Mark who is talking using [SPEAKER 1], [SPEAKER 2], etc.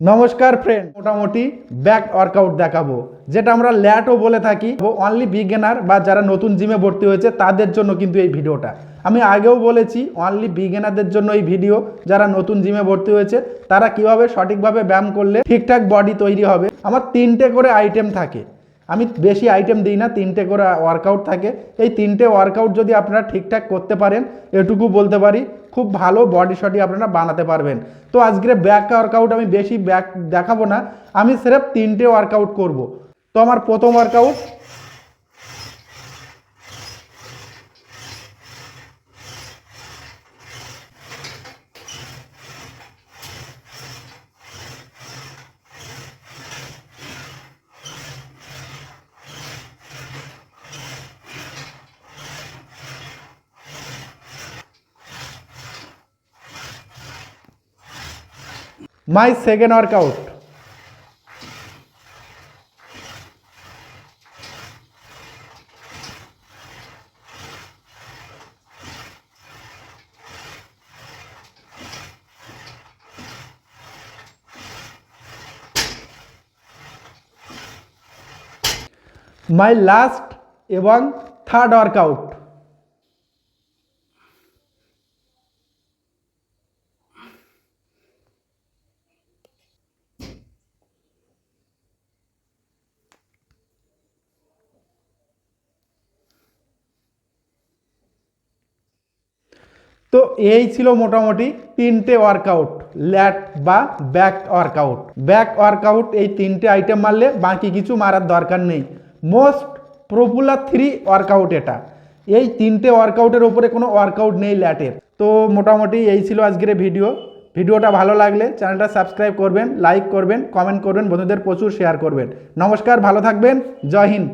[SPEAKER 1] নমস্কার ফ্রেন্ড মোটামুটি back workout দেখাবো। যেটা আমরা ল্যাটও বলে থাকি। অনলি বিগেনার বা যারা নতুন জিমে ভর্তি হয়েছে, তাদের জন্য কিন্তু এই ভিডিওটা। আমি আগেও বলেছি অনলি বিগেনারদের জন্য এই ভিডিও যারা নতুন জিমে ভর্তি হয়েছে, তারা কীভাবে সঠিকভাবে ব্যায়াম করলে ঠিকঠাক বডি তৈরি হবে। আমার তিনটে করে আইটেম থাকে। আমি বেশি আইটেম দিই না, তিনটে করে ওয়ার্কআউট থাকে। এই তিনটে ওয়ার্কআউট যদি আপনারা ঠিকঠাক করতে পারেন, এটুকু বলতে পারি, খুব ভালো বডি শটি আপনারা বানাতে পারবেন। তো আজকে ব্যাক ওয়ার্কআউট আমি বেশি ব্যাক দেখাবো না, আমি স্রেফ তিনটে ওয়ার্কআউট করব। তো আমার প্রথম workout my second workout. My last এবং থার্ড ওয়ার্কআউট। তো এই ছিল মোটামুটি তিনটে ওয়ার্কআউট ল্যাট বা ব্যাক ওয়ার্কআউট ব্যাক ওয়ার্কআউট এই তিনটে আইটেম মারলে বাকি কিছু মারার দরকার নেই। মোস্ট পপুলার থ্রি ওয়ার্কআউট এটা। এই তিনটে ওয়ার্কআউটের উপরে কোনো ওয়ার্কআউট নেই ল্যাটের তো মোটামুটি এই ছিল আজকের ভিডিও ভিডিওটা ভালো লাগলে চ্যানেলটা সাবস্ক্রাইব করবেন লাইক করবেন কমেন্ট করবেন, বন্ধুদের প্রচুর শেয়ার করবেন। নমস্কার, ভালো থাকবেন, জয় হিন্দ।